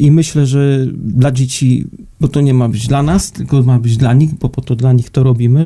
I myślę, że dla dzieci, bo to nie ma być dla nas, tylko ma być dla nich, bo po to dla nich to robimy.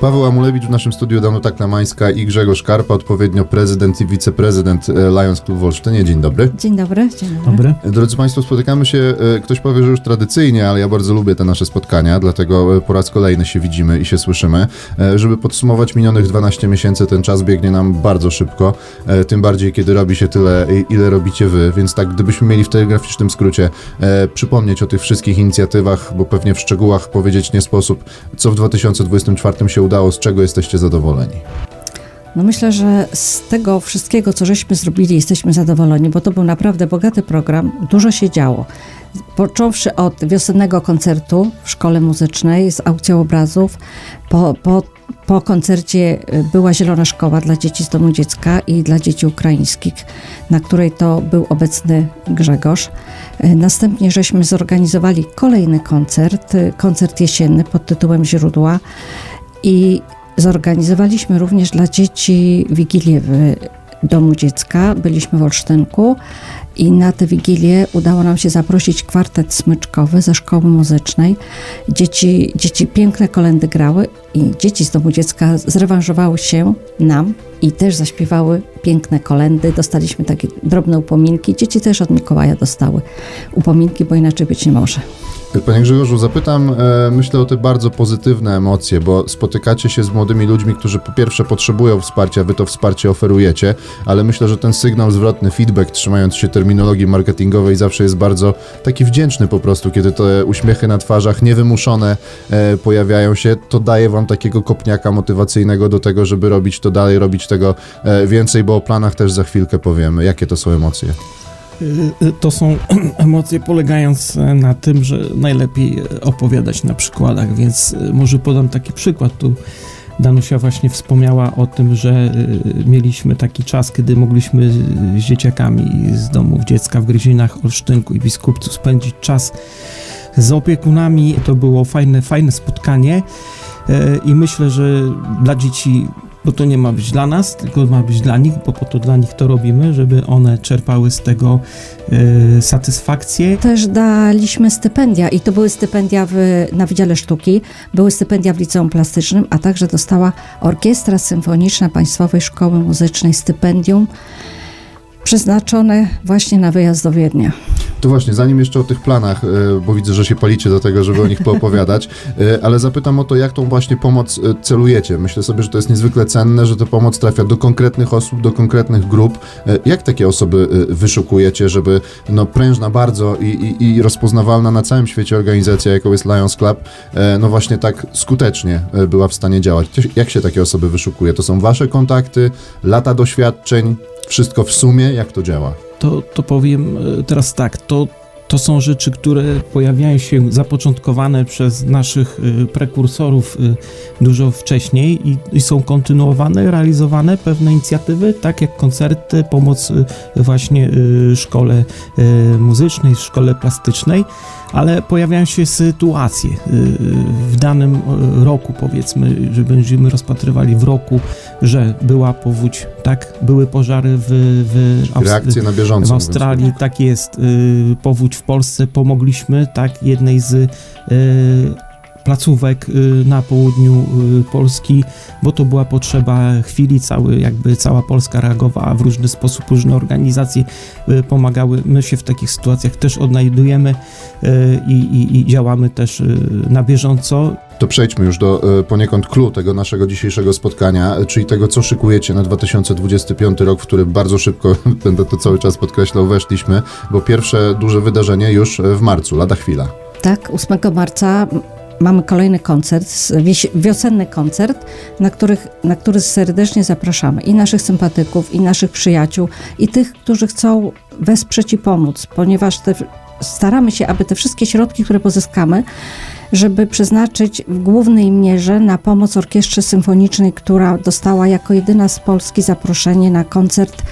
Paweł Amulewicz w naszym studiu, Danuta Klamańska i Grzegorz Karpa, odpowiednio prezydent i wiceprezydent e, Lions Club w Olsztynie. Dzień dobry. Dzień dobry, dzień dobry. Dobry? Drodzy Państwo, spotykamy się, e, ktoś powie, że już tradycyjnie, ale ja bardzo lubię te nasze spotkania, dlatego e, po raz kolejny się widzimy i się słyszymy. Żeby podsumować minionych 12 miesięcy, ten czas biegnie nam bardzo szybko, tym bardziej kiedy robi się tyle, ile robicie Wy, więc tak gdybyśmy mieli w telegraficznym skrócie przypomnieć o tych wszystkich inicjatywach, bo pewnie w szczegółach powiedzieć nie sposób, co w 2024 się udało, z czego jesteście zadowoleni. No myślę, że z tego wszystkiego, co żeśmy zrobili, jesteśmy zadowoleni, bo to był naprawdę bogaty program, dużo się działo. Począwszy od wiosennego koncertu w szkole muzycznej z aukcją obrazów, po, po, po koncercie y, była Zielona Szkoła dla dzieci z domu dziecka i dla dzieci ukraińskich, na której to był obecny Grzegorz. Y, Następnie żeśmy zorganizowali kolejny koncert, y, koncert jesienny pod tytułem Źródła i zorganizowaliśmy również dla dzieci Wigilię w Domu Dziecka. Byliśmy w Olsztynku i na tę Wigilię udało nam się zaprosić kwartet smyczkowy ze szkoły muzycznej. Dzieci, dzieci piękne kolendy grały i dzieci z Domu Dziecka zrewanżowały się nam i też zaśpiewały piękne kolendy. Dostaliśmy takie drobne upominki. Dzieci też od Mikołaja dostały upominki, bo inaczej być nie może. Panie Grzegorzu, zapytam, e, myślę o te bardzo pozytywne emocje, bo spotykacie się z młodymi ludźmi, którzy po pierwsze potrzebują wsparcia, wy to wsparcie oferujecie, ale myślę, że ten sygnał zwrotny, feedback, trzymając się terminologii marketingowej, zawsze jest bardzo taki wdzięczny po prostu, kiedy te uśmiechy na twarzach niewymuszone e, pojawiają się, to daje wam takiego kopniaka motywacyjnego do tego, żeby robić to dalej, robić tego e, więcej, bo o planach też za chwilkę powiemy. Jakie to są emocje? Y, y, To są emocje polegające na tym, że najlepiej opowiadać na przykładach, więc y, może podam taki przykład. Tu Danusia właśnie wspomniała o tym, że y, mieliśmy taki czas, kiedy mogliśmy z dzieciakami z domów dziecka w Gryzinach, Olsztynku i Biskupcu spędzić czas z opiekunami. To było fajne, fajne spotkanie y, i myślę, że dla dzieci bo to nie ma być dla nas, tylko ma być dla nich, bo po to dla nich to robimy, żeby one czerpały z tego y, satysfakcję. Też daliśmy stypendia i to były stypendia w, na Wydziale Sztuki, były stypendia w Liceum Plastycznym, a także dostała Orkiestra Symfoniczna Państwowej Szkoły Muzycznej stypendium przeznaczone właśnie na wyjazd do Wiednia. To właśnie, zanim jeszcze o tych planach, e, bo widzę, że się palicie do tego, żeby o nich poopowiadać, e, ale zapytam o to, jak tą właśnie pomoc e, celujecie. Myślę sobie, że to jest niezwykle cenne, że ta pomoc trafia do konkretnych osób, do konkretnych grup. Jak takie osoby wyszukujecie, żeby no, prężna bardzo i, i, i rozpoznawalna na całym świecie organizacja, jaką jest Lions Club, no właśnie tak skutecznie była w stanie działać? Jak się takie osoby wyszukuje? To są wasze kontakty, lata doświadczeń, wszystko w sumie? Jak to działa? To, to powiem e, teraz tak, to, to są rzeczy, które pojawiają się zapoczątkowane przez naszych e, prekursorów e, dużo wcześniej i, i są kontynuowane, realizowane pewne inicjatywy, tak jak koncerty, pomoc e, właśnie szkole muzycznej, szkole plastycznej, ale pojawiają się sytuacje w danym roku, powiedzmy, że będziemy rozpatrywali w roku, że była powódź, tak, były pożary w, w Aust- na bieżąco. w Australii, tak jest, y, powódź w Polsce, pomogliśmy, tak, jednej z y, placówek y, na południu y, Polski, bo to była potrzeba chwili, cały, jakby cała Polska reagowała w różny sposób, różne organizacje y, pomagały. My się w takich sytuacjach też odnajdujemy i, i, i działamy też na bieżąco. To przejdźmy już do poniekąd clue tego naszego dzisiejszego spotkania, czyli tego, co szykujecie na 2025 rok, w który bardzo szybko, będę to cały czas podkreślał, weszliśmy, bo pierwsze duże wydarzenie już w marcu, lada chwila. Tak, 8 marca mamy kolejny koncert, wiosenny koncert, na, których, na który serdecznie zapraszamy i naszych sympatyków, i naszych przyjaciół, i tych, którzy chcą wesprzeć i pomóc, ponieważ te, staramy się, aby te wszystkie środki, które pozyskamy, żeby przeznaczyć w głównej mierze na pomoc Orkiestrze Symfonicznej, która dostała jako jedyna z Polski zaproszenie na koncert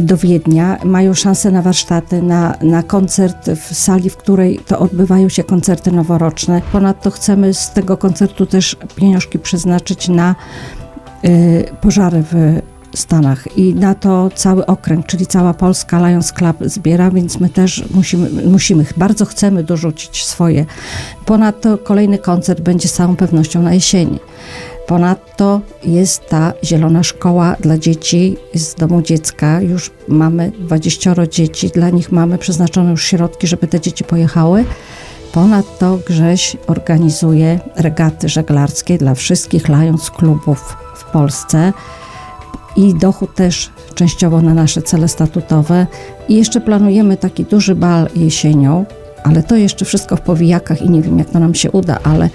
do Wiednia, mają szansę na warsztaty, na, na koncert w sali, w której to odbywają się koncerty noworoczne. Ponadto chcemy z tego koncertu też pieniążki przeznaczyć na y, pożary w Stanach i na to cały okręg, czyli cała Polska Lions Club zbiera, więc my też musimy, musimy bardzo chcemy dorzucić swoje. Ponadto kolejny koncert będzie z całą pewnością na jesieni. Ponadto jest ta zielona szkoła dla dzieci z domu dziecka. Już mamy 20 dzieci, dla nich mamy przeznaczone już środki, żeby te dzieci pojechały. Ponadto Grześ organizuje regaty żeglarskie dla wszystkich Lions klubów w Polsce i dochód też częściowo na nasze cele statutowe. I jeszcze planujemy taki duży bal jesienią, ale to jeszcze wszystko w powijakach i nie wiem, jak to nam się uda, ale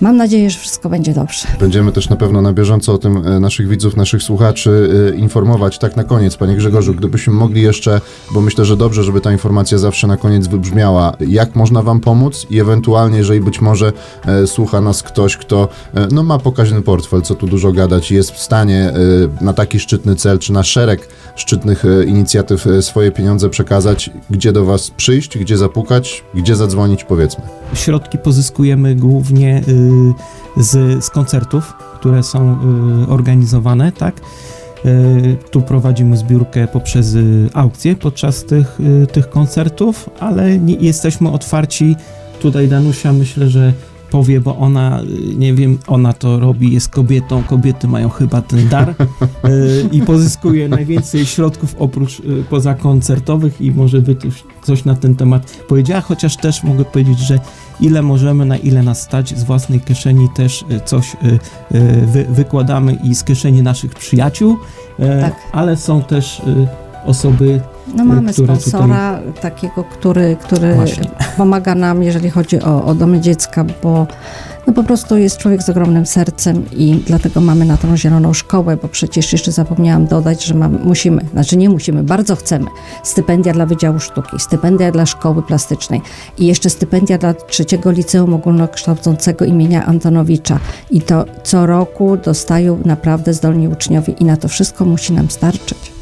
mam nadzieję, że wszystko będzie dobrze. Będziemy też na pewno na bieżąco o tym e, naszych widzów, naszych słuchaczy e, informować. Tak na koniec, panie Grzegorzu, gdybyśmy mogli jeszcze, bo myślę, że dobrze, żeby ta informacja zawsze na koniec wybrzmiała, jak można wam pomóc i ewentualnie, jeżeli być może e, słucha nas ktoś, kto no, ma pokaźny portfel, co tu dużo gadać, i jest w stanie na taki szczytny cel, czy na szereg szczytnych inicjatyw swoje pieniądze przekazać, gdzie do was przyjść, gdzie zapukać, gdzie zadzwonić, powiedzmy. Środki pozyskujemy głównie y, z, z koncertów, które są y, organizowane, tak? Y, Tu prowadzimy zbiórkę poprzez y, aukcje podczas tych, y, tych koncertów, ale nie, jesteśmy otwarci. Tutaj Danusia myślę, że powie, bo ona, y, nie wiem, ona to robi, jest kobietą, kobiety mają chyba ten dar y, i pozyskuje najwięcej środków oprócz y, pozakoncertowych i może by też coś na ten temat powiedziała, chociaż też mogę powiedzieć, że ile możemy, na ile nas stać, z własnej kieszeni też coś wy, wykładamy i z kieszeni naszych przyjaciół, Tak. ale są też osoby, No mamy sponsora takiego, który, który Właśnie. pomaga nam, jeżeli chodzi o, o domy dziecka, bo no po prostu jest człowiek z ogromnym sercem i dlatego mamy na tą zieloną szkołę, bo przecież jeszcze zapomniałam dodać, że mam, musimy, znaczy nie musimy, bardzo chcemy, stypendia dla Wydziału Sztuki, stypendia dla Szkoły Plastycznej i jeszcze stypendia dla trzeciego liceum ogólnokształcącego imienia Antonowicza i to co roku dostają naprawdę zdolni uczniowie i na to wszystko musi nam starczyć.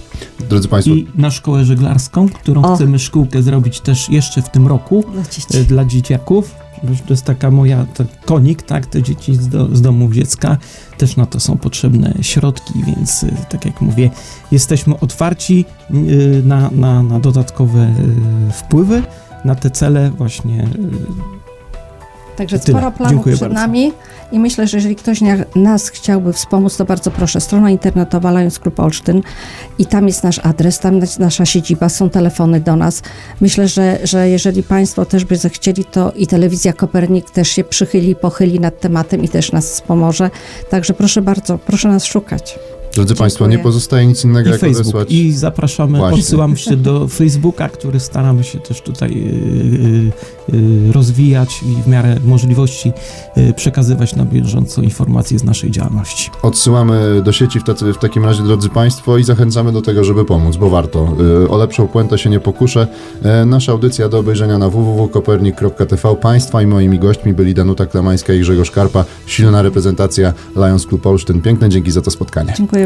Drodzy Państwo, i na szkołę żeglarską, którą O. chcemy szkółkę zrobić też jeszcze w tym roku Dla dzieci. e, dla dzieciaków. To jest taka moja to konik, tak, te dzieci z, do, z domów dziecka. Też na to są potrzebne środki, więc y, tak jak mówię, jesteśmy otwarci y, na, na, na dodatkowe wpływy na te cele właśnie Także Tyle. sporo planów Dziękuję przed bardzo. nami i myślę, że jeżeli ktoś na- nas chciałby wspomóc, to bardzo proszę. Strona internetowa Lions Club Olsztyn i tam jest nasz adres, tam jest nasza siedziba, są telefony do nas. Myślę, że, że jeżeli Państwo też by zechcieli, to i Telewizja Kopernik też się przychyli, pochyli nad tematem i też nas wspomoże. Także proszę bardzo, proszę nas szukać. Drodzy Państwo, nie dziękuję. pozostaje nic innego i jak Facebook. odesłać. I zapraszamy, Właśnie. odsyłam się do Facebooka, który staramy się też tutaj y, y, y, rozwijać i w miarę możliwości przekazywać na bieżąco informacje z naszej działalności. Odsyłamy do sieci w, tacy, w takim razie, drodzy Państwo, i zachęcamy do tego, żeby pomóc, bo warto. O lepszą puentę się nie pokuszę. Nasza audycja do obejrzenia na www.kopernik.tv. Państwa i moimi gośćmi byli Danuta Klamańska i Grzegorz Karpa. Silna reprezentacja Lions Club Olsztyn. Piękne dzięki za to spotkanie. Dziękuję